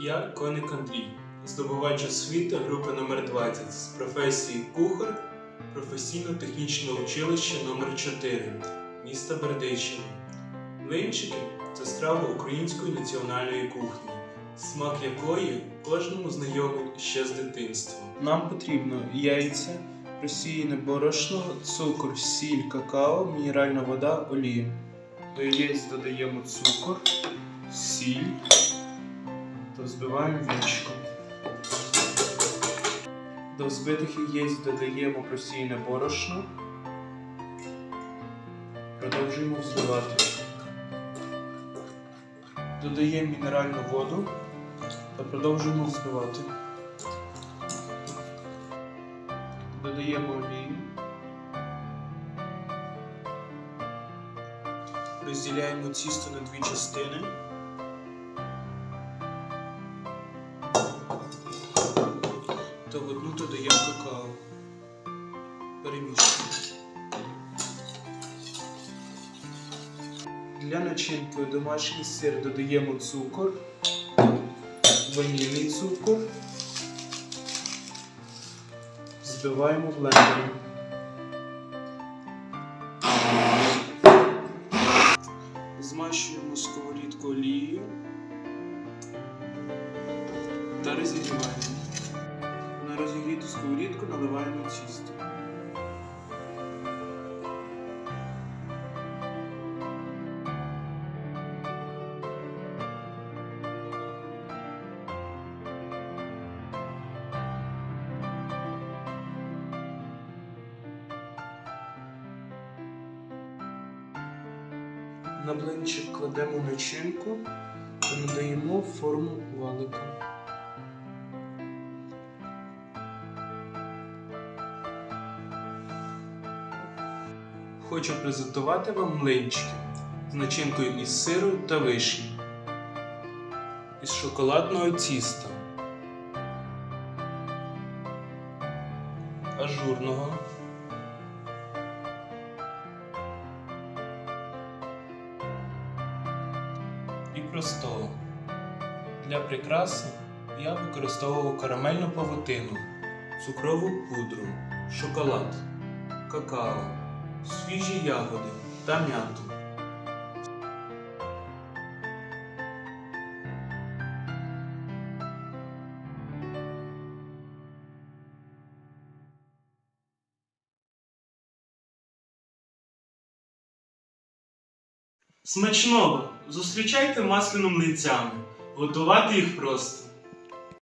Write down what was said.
Я Коник Андрій, здобувач освіти групи номер 20 з професії кухар професійно-технічного училища номер 4 міста Бердичева. Млинчики це страва української національної кухні, смак якої кожному знайомий ще з дитинства. Нам потрібно яйця, просіяне борошно, цукор, сіль, какао, мінеральна вода, олія. До яєць додаємо цукор, сіль та взбиваємо вінчиком. До взбитих яєць додаємо просіяне борошно. Продовжуємо взбивати. Додаємо мінеральну воду та продовжуємо взбивати. Додаємо олію. Розділяємо тісто на дві частини. Та в одну додаємо какао. Перемішуємо. Для начинки у домашній сир додаємо цукор, ванільний цукор. Збиваємо блендером. Змащуємо сковорідку олією та розігріваємо. На розігріту сковорідку наливаємо тісто. На блинчик кладемо начинку та надаємо форму валика. Хочу презентувати вам млинчики з начинкою із сиру та вишні, із шоколадного тіста, ажурного. і простого. Для прикраси я використовував карамельну павутину, цукрову пудру, шоколад, какао, свіжі ягоди та м'яту. Смачного! Зустрічайте масляну млинцями. Готувати їх просто.